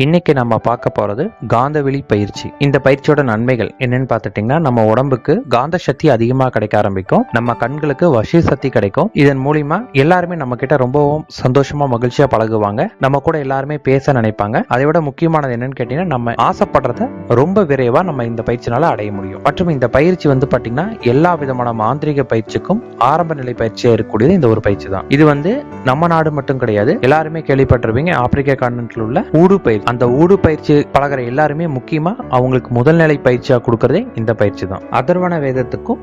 இன்னைக்கு நம்ம பார்க்க போறது காந்தவெளி பயிற்சி. இந்த பயிற்சியோட நன்மைகள் என்னன்னு பார்த்துட்டீங்கன்னா நம்ம உடம்புக்கு காந்த சக்தி அதிகமாக கிடைக்க ஆரம்பிக்கும். நம்ம கண்களுக்கு வசி சக்தி கிடைக்கும். இதன் மூலியமா எல்லாருமே நம்ம கிட்ட ரொம்பவும் சந்தோஷமா மகிழ்ச்சியா பழகுவாங்க. நம்ம கூட எல்லாருமே பேச நினைப்பாங்க. அதை விட முக்கியமானது என்னன்னு கேட்டீங்கன்னா நம்ம ஆசைப்படுறத ரொம்ப விரைவா நம்ம இந்த பயிற்சினால அடைய முடியும். மற்றும் இந்த பயிற்சி வந்து பாத்தீங்கன்னா எல்லா விதமான மாந்திரிக பயிற்சிக்கும் ஆரம்ப நிலை பயிற்சியா இருக்கக்கூடியது இந்த ஒரு பயிற்சி தான். இது வந்து நம்ம நாடு மட்டும் கிடையாது. எல்லாருமே கேள்விப்பட்டிருப்பீங்க. ஆப்பிரிக்கா கான்டினென்ட்ல உள்ள ஊடு பயிற்சி. அந்த ஊடு பயிற்சி பழகுற எல்லாருமே முக்கியமா அவங்களுக்கு முதல்நிலை பயிற்சியா கொடுக்கறதே இந்த பயிற்சி தான். அதர்வன வேதத்துக்கும்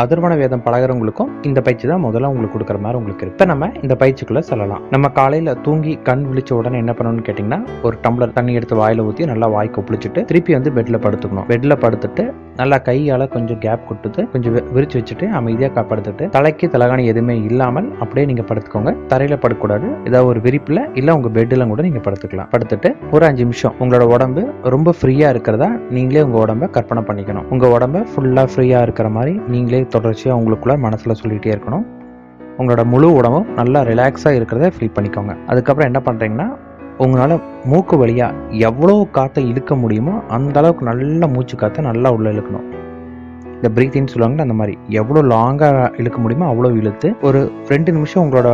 அதர்வன வேதம் பழகிறவங்களுக்கும் இந்த பயிற்சி தான் முதல்ல உங்களுக்கு கொடுக்குற மாதிரி உங்களுக்கு இப்போ நம்ம இந்த பயிற்சிக்குள்ள செல்லலாம். நம்ம காலையில தூங்கி கண் விழிச்ச உடனே என்ன பண்ணணும்னு கேட்டிங்கன்னா ஒரு டம்ளர் தண்ணி எடுத்து வாயில ஊற்றி நல்லா வாய் கொப்பளிச்சுட்டு திருப்பி வந்து பெட்ல படுத்துக்கணும். பெட்ல படுத்துட்டு நல்லா கையால கொஞ்சம் கேப் கொடுத்துட்டு கொஞ்சம் வி- விரிச்சு வச்சுட்டு அமைதியா காப்பாடுத்துட்டு தலைக்கு தலகாணி எதுவுமே இல்லாமல் அப்படியே நீங்க படுத்துக்கோங்க. தரையில படுக்கக்கூடாது ஏதாவது ஒரு விரிப்புல இல்ல உங்க பெட்ல கூட நீங்க படுத்துக்கலாம். படுத்துட்டு ஒரு அஞ்சு நிமிஷம். உங்களோட உடம்பு ரொம்ப ஃப்ரீயா இருக்கிறதா நீங்களே உங்க உடம்ப கற்பனை பண்ணிக்கணும். உங்க உடம்ப ஃபுல்லா ஃப்ரீயா இருக்கிற மாதிரி நீங்களே தொடர்ச்சியா உங்களுக்குள்ள மனசுல சொல்லிட்டே இருக்கணும். உங்களோட முழு உடம்பும் நல்லா ரிலாக்ஸாக இருக்கிறத ஃபீல் பண்ணிக்கோங்க. அதுக்கப்புறம் என்ன பண்ணுறீங்கன்னா உங்களால் மூக்கு வழியாக எவ்வளோ காற்றை இழுக்க முடியுமோ அந்த அளவுக்கு நல்ல மூச்சு காற்றை நல்லா உள்ளே இழுக்கணும். இந்த பிரீத்தின்னு சொல்லுவாங்கல்ல அந்த மாதிரி. எவ்வளோ லாங்காக இழுக்க முடியுமோ அவ்வளோ இழுத்து ஒரு ரெண்டு நிமிஷம் உங்களோட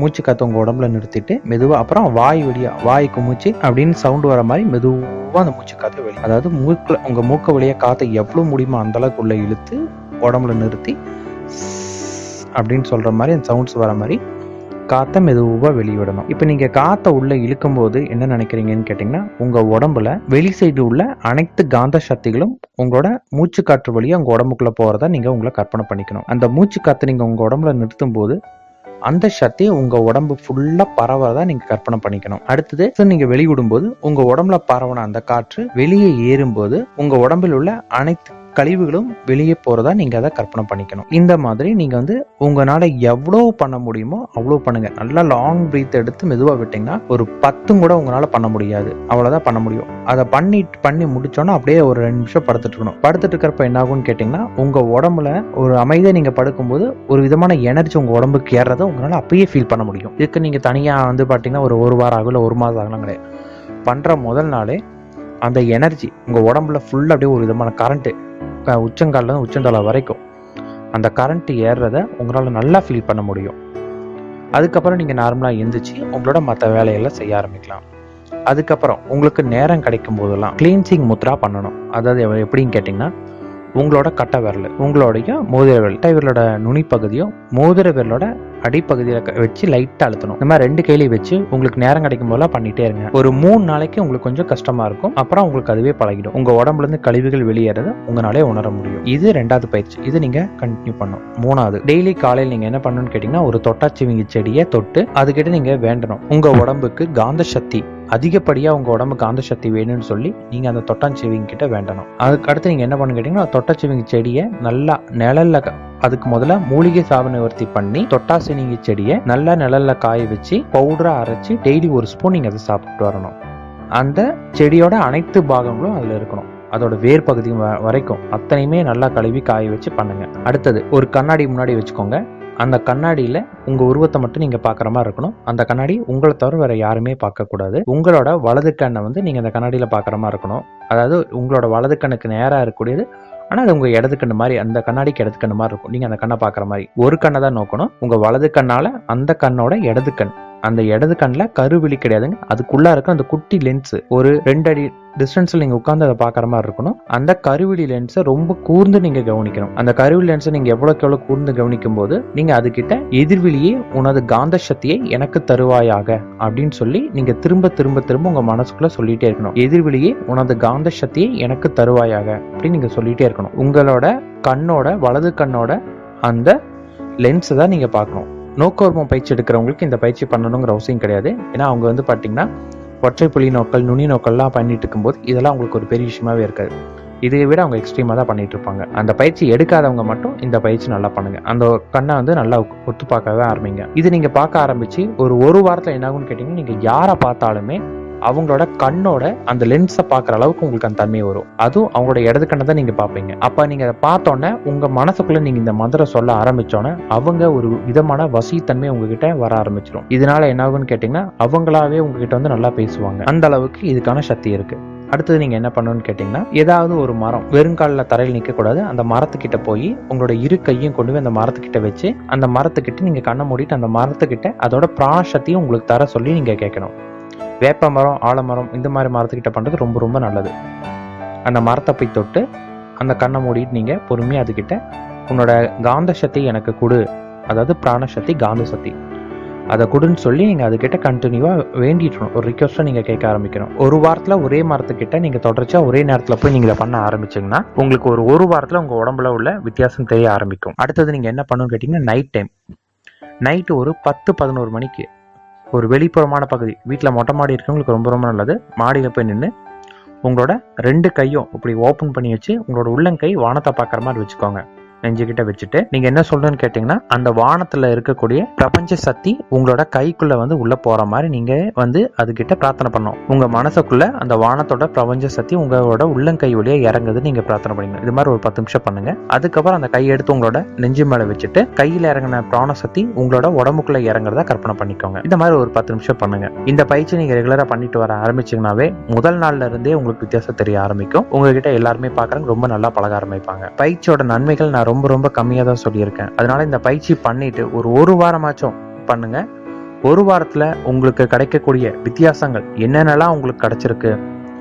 மூச்சு காற்று உங்கள் உடம்புல நிறுத்திட்டு மெதுவாக அப்புறம் வாய் வழியாக வாய்க்கு மூச்சு அப்படின்னு சவுண்டு வர மாதிரி மெதுவாக அந்த மூச்சு காற்றை வெளியே அதாவது மூக்கில் உங்கள் மூக்க வழியாக காற்றை எவ்வளோ முடியுமோ அந்த அளவுக்கு உள்ளே இழுத்து உடம்புல நிறுத்தி அப்படின்னு சொல்கிற மாதிரி அந்த சவுண்ட்ஸ் வர மாதிரி காற்றை மெதுவாக வெளியிடணும் இப்போ நீங்கள் காற்றை உள்ளே இழுக்கும் போது என்ன நினைக்கிறீங்கன்னு கேட்டிங்கன்னா உங்கள் உடம்புல வெளி சைடு உள்ள அனைத்து காந்த சக்திகளும் உங்களோட மூச்சு காற்று வழியாக உங்கள் உடம்புக்குள்ளே போகிறதா நீங்கள் உங்களை கற்பனை பண்ணிக்கணும். அந்த மூச்சு காற்றை நீங்கள் உங்கள் உடம்புல நிறுத்தும் போது அந்த சக்தி உங்கள் உடம்பு ஃபுல்லாக பரவறதா நீங்கள் கற்பனை பண்ணிக்கணும். அடுத்தது so நீங்கள் வெளியிடும்போது உங்கள் உடம்புல பரவன அந்த காற்று வெளியே ஏறும்போது உங்கள் உடம்பில் உள்ள அனைத்து கழிவுகளும் வெளியே போறதா நீங்க அதை கற்பனை பண்ணிக்கணும். இந்த மாதிரி நீங்க வந்து உங்களால எவ்வளவு பண்ண முடியுமோ அவ்வளவு பண்ணுங்க. நல்லா லாங் பிரீத் எடுத்து மெதுவா விட்டீங்கன்னா ஒரு பத்தும் கூட உங்களால பண்ண முடியாது. அவ்வளவுதான் பண்ண முடியும். அதை பண்ணி பண்ணி முடிச்சோன்னா அப்படியே ஒரு ரெண்டு நிமிஷம் படுத்துட்டு இருக்கணும். படுத்துட்டு இருக்கிறப்ப என்ன ஆகும்னு கேட்டீங்கன்னா உங்க உடம்புல ஒரு அமைதியை நீங்க படுக்கும்போது ஒரு விதமான எனர்ஜி உங்க உடம்புக்கு ஏறதை உங்களால அப்பயே ஃபீல் பண்ண முடியும். இதுக்கு நீங்க தனியா வந்து பாத்தீங்கன்னா ஒரு ஒரு வாரம் ஆகும் ஒரு மாதம் ஆகலாம் கிடையாது. பண்ற முதல் நாளே அந்த எனர்ஜி உங்க உடம்புல ஃபுல்லா அப்படியே ஒரு விதமான கரண்ட் உச்சங்கால்ல இருந்து உச்சந்தலை வரைக்கும் அந்த கரண்ட் ஏறுறத உங்களால் நல்லா ஃபீல் பண்ண முடியும். அதுக்கப்புறம் நீங்கள் நார்மலாக எந்திரிச்சு உங்களோட மற்ற வேலையெல்லாம் செய்ய ஆரம்பிக்கலாம். அதுக்கப்புறம் உங்களுக்கு நேரம் கிடைக்கும் போதெல்லாம் கிளீன்சிங் முத்ரா பண்ணணும். அதாவது எப்படின்னு கேட்டிங்கன்னா உங்களோட கட்டை விரல் உங்களுடைய மோதிர விரல் கட்டை விரலோட நுனி பகுதியும் மோதிர விரலோட அடிப்பகுதியில் வச்சு லைட்டாக அழுத்தணும். இந்த மாதிரி ரெண்டு கையிலையும் வச்சு உங்களுக்கு நேரம் கிடைக்கும் போதெல்லாம் பண்ணிட்டே இருங்க. ஒரு மூணு நாளைக்கு உங்களுக்கு கொஞ்சம் கஷ்டமா இருக்கும். அப்புறம் உங்களுக்கு அதுவே பழகிடும். உங்க உடம்புல இருந்து கழிவுகள் வெளியேறத உங்களாலே உணர முடியும். இது ரெண்டாவது பயிற்சி. இது நீங்க கண்டினியூ பண்ணும் மூணாவது டெய்லி காலையில் நீங்க என்ன பண்ணணும்னு கேட்டீங்கன்னா ஒரு தொட்டாச்சிவிங்கி செடியை தொட்டு அதுக்கிட்ட நீங்க வேண்டணும். உங்க உடம்புக்கு காந்த சக்தி அதிகப்படியாக உங்கள் உடம்புக்கு காந்த சக்தி வேணும்னு சொல்லி நீங்கள் அந்த தொட்டாச்சிவிங்க கிட்ட வேண்டணும். அதுக்கு அடுத்து நீங்கள் என்ன பண்ணு கேட்டிங்கன்னா தொட்டாச்சிவிங்கி செடியை நல்லா நிழல்ல அதுக்கு முதல்ல மூலிகை சாப நிவர்த்தி பண்ணி தொட்டாசினிங்க செடியை நல்லா நிழல்ல காய வச்சு பவுடரா அரைச்சி டெய்லி ஒரு ஸ்பூன் நீங்கள் அதை சாப்பிட்டு வரணும். அந்த செடியோட அனைத்து பாகங்களும் அதில் இருக்கணும். அதோட வேர் பகுதி வ- வரைக்கும் அத்தனையுமே நல்லா கழுவி காய வச்சு பண்ணுங்க. அடுத்தது ஒரு கண்ணாடி முன்னாடி வச்சுக்கோங்க. அந்த கண்ணாடியில உங்க உருவத்தை மட்டும் நீங்க பாக்குற மாதிரி இருக்கணும். அந்த கண்ணாடி உங்களை தவிர வேற யாருமே பார்க்க கூடாது உங்களோட வலது கண்ணை வந்து நீங்க அந்த கண்ணாடியில பாக்குற மாதிரி இருக்கணும். அதாவது உங்களோட வலது கண்ணுக்கு நேரா இருக்கக்கூடியது. ஆனா அது உங்க இடது கண்ணு மாதிரி அந்த கண்ணாடிக்கு இடது கண்ணு மாதிரி இருக்கும். நீங்க அந்த கண்ணை பாக்குற மாதிரி. ஒரு கண்ணை தான் நோக்கணும். உங்க வலது கண்ணால அந்த கண்ணோட இடது கண். அந்த இடது கண்ணில் கருவிழி கிடையாதுங்க. அதுக்குள்ளே இருக்க அந்த குட்டி லென்ஸு ஒரு ரெண்டு அடி டிஸ்டன்ஸில் நீங்கள் உட்காந்து அதை பார்க்குற மாதிரி இருக்கணும். அந்த கருவிழி லென்ஸை ரொம்ப கூர்ந்து நீங்கள் கவனிக்கணும். அந்த கருவிழி லென்ஸை நீங்கள் எவ்வளோக்கு எவ்வளோ கூர்ந்து கவனிக்கும் போது நீங்கள் அதுக்கிட்ட எதிர்விழியே உனது காந்த சக்தியை எனக்கு தருவாயாக அப்படின்னு சொல்லி நீங்கள் திரும்ப திரும்ப திரும்ப உங்கள் மனசுக்குள்ளே சொல்லிகிட்டே இருக்கணும். எதிர்விழியே உனது காந்த சக்தியை எனக்கு தருவாயாக அப்படின்னு நீங்கள் சொல்லிகிட்டே இருக்கணும். உங்களோட கண்ணோட வலது கண்ணோட அந்த லென்ஸை தான் நீங்கள் பார்க்கணும். நோக்கோர்மம் பயிற்சி எடுக்கிறவங்களுக்கு இந்த பயிற்சி பண்ணணுங்கிற அவசியம் கிடையாது. ஏன்னா அவங்க வந்து பார்த்தீங்கன்னா ஒற்றை புலி நோக்கல் நுனி நோக்கல்லாம் பண்ணிட்டு இருக்கும்போது இதெல்லாம் அவங்களுக்கு ஒரு பெரிய விஷயமாவே இருக்காது. இதை விட அவங்க எக்ஸ்ட்ரீமாக தான் பண்ணிட்டு இருப்பாங்க. அந்த பயிற்சி எடுக்காதவங்க மட்டும் இந்த பயிற்சி நல்லா பண்ணுங்க. அந்த கண்ணை வந்து நல்லா ஒத்து- பார்க்கவே ஆரம்பிங்க. இது நீங்க பார்க்க ஆரம்பிச்சு ஒரு ஒரு வாரத்தில் என்ன ஆகும்னு கேட்டீங்கன்னா நீங்க யாரை பார்த்தாலுமே அவங்களோட கண்ணோட அந்த லென்ஸை பார்க்குற அளவுக்கு உங்களுக்கு அந்த தன்மை வரும். அதுவும் அவங்களோட இடது கண்ணை தான் நீங்கள் பார்ப்பீங்க. அப்போ நீங்கள் அதை பார்த்தோன்னே உங்கள் மனசுக்குள்ளே நீங்கள் இந்த மந்திரம் சொல்ல ஆரம்பிச்சோன்னே அவங்க ஒரு விதமான வசித்தன்மை உங்ககிட்ட வர ஆரம்பிச்சிடும் இதனால என்ன ஆகும்னு கேட்டிங்கன்னா அவங்களாவே உங்ககிட்ட வந்து நல்லா பேசுவாங்க. அந்த அளவுக்கு இதுக்கான சக்தி இருக்குது அடுத்தது நீங்கள் என்ன பண்ணணும்னு கேட்டிங்கன்னா ஏதாவது ஒரு மரம் வெறுங்காலில் தரையில் நிற்கக்கூடாது அந்த மரத்துக்கிட்ட போய் உங்களோட இரு கையும் கொண்டு போய் அந்த மரத்துக்கிட்ட வச்சு அந்த மரத்துக்கிட்ட நீங்கள் கண்ணை மூடிட்டு அந்த மரத்துக்கிட்ட அதோட பிராணசக்தியும் உங்களுக்கு தர சொல்லி நீங்கள் கேட்கணும். வேப்ப மரம் ஆலமரம் இந்த மாதிரி மரத்துக்கிட்ட பண்ணுறது ரொம்ப ரொம்ப நல்லது. அந்த மரத்தை போய் தொட்டு அந்த கண்ணை மூடிட்டு நீங்கள் பொறுமையாக அதுக்கிட்ட உன்னோட காந்த சக்தி எனக்கு கொடு. அதாவது பிராணசக்தி காந்த சக்தி. அதை கொடுன்னு சொல்லி நீங்கள் அதுக்கிட்ட கண்டினியூவாக வேண்டிட்டுணும் ஒரு ரிக்வஸ்ட்டை நீங்கள் கேட்க ஆரம்பிக்கணும். ஒரு வாரத்தில் ஒரே மரத்துக்கிட்ட நீங்கள் தொடர்ச்சியாக ஒரே நேரத்தில் போய் நீங்கள் பண்ண ஆரம்பிச்சிங்கன்னா உங்களுக்கு ஒரு ஒரு வாரத்தில் உங்கள் உடம்புல உள்ள வித்தியாசம் தெரிய ஆரம்பிக்கும். அடுத்தது நீங்கள் என்ன பண்ணணும்னு கேட்டிங்கன்னா நைட் டைம் நைட்டு ஒரு பத்து பதினோரு மணிக்கு ஒரு வெளிப்புறமான பகுதி. வீட்டில் மொட்டை மாடி இருக்கவங்களுக்கு ரொம்ப ரொம்ப நல்லது. மாடியில் போய் நின்று உங்களோட ரெண்டு கையும் இப்படி ஓப்பன் பண்ணி வச்சு உங்களோட உள்ளங்கை வானத்தை பார்க்குற மாதிரி வச்சுக்கோங்க. நெஞ்சுக்கிட்ட வச்சுட்டு நீங்க என்ன சொல்றேன்னு கேட்டீங்கன்னா அந்த வானத்துல இருக்கக்கூடிய பிரபஞ்ச சக்தி உங்களோட கைக்குள்ள வந்து உள்ள போற மாதிரி நீங்க வந்து அதுகிட்ட பிரார்த்தனை பண்ணும் உங்க மனசுக்குள்ள அந்த வானத்தோட பிரபஞ்ச சக்தி உங்களோட உள்ளங்கை வழியா இறங்குது நீங்க பிரார்த்தனை பண்ணுங்க இது மாதிரி ஒரு பத்து நிமிஷம் பண்ணுங்க. அதுக்கப்புறம் அந்த கை எடுத்து உங்களோட நெஞ்சு மேல வச்சுட்டு கையில இறங்கின பிராண சக்தி உங்களோட உடம்புக்குள்ள இறங்குறதா கற்பனை பண்ணிக்கோங்க. இந்த மாதிரி ஒரு பத்து நிமிஷம் பண்ணுங்க. இந்த பயிற்சி நீங்க ரெகுலரா பண்ணிட்டு வர ஆரம்பிச்சீங்கன்னாவே முதல் நாள்ல இருந்தே உங்களுக்கு வித்தியாசம் தெரிய ஆரம்பிக்கும். உங்ககிட்ட எல்லாருமே பாக்குறாங்க ரொம்ப நல்லா பழக ஆரம்பிப்பாங்க. பயிற்சியோட நன்மைகள் நான் ரொம்ப ரொம்ப கம்மியாக தான் சொல்லியிருக்கேன். அதனால இந்த பயிற்சி பண்ணிட்டு ஒரு ஒரு வாரமாச்சும் பண்ணுங்க. ஒரு வாரத்துல உங்களுக்கு கிடைக்கக்கூடிய வித்தியாசங்கள் என்னென்னலாம் உங்களுக்கு கிடைச்சிருக்கு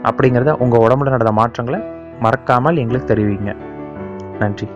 அப்படிங்கிறத உங்க உடம்புல நடந்த மாற்றங்களை மறக்காமல் எங்களுக்கு தெரிவிங்க. நன்றி.